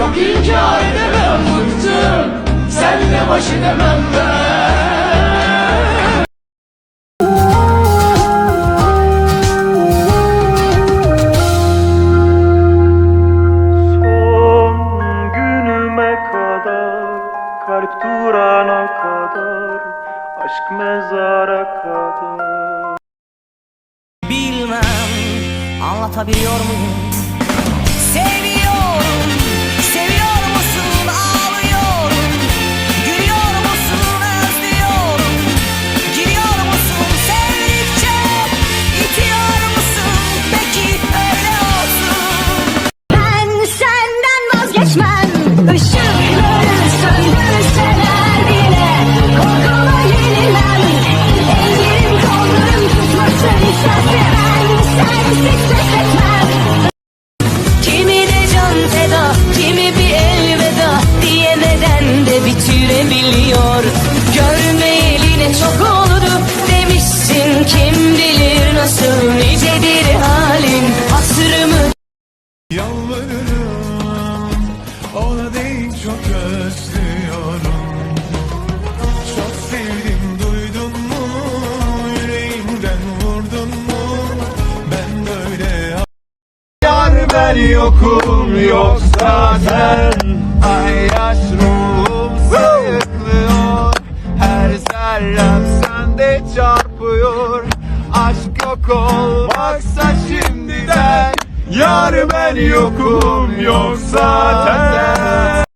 Yok inkar edemem bıktım. Senle baş edemem ben Son günüme kadar Kalp durana kadar Aşk mezara kadar. Bilmem anlatabiliyor muyum? Kim bilir nasıl nicedir halin? Hatırımı Yalvarırım ona değil çok özlüyorum. Çok sevdim duydun mu? Yüreğimden vurdun mu? Ben böyle Yar ben yokum yoksa sen yok olmaksa şimdiden Yar ben yokum yoksa sen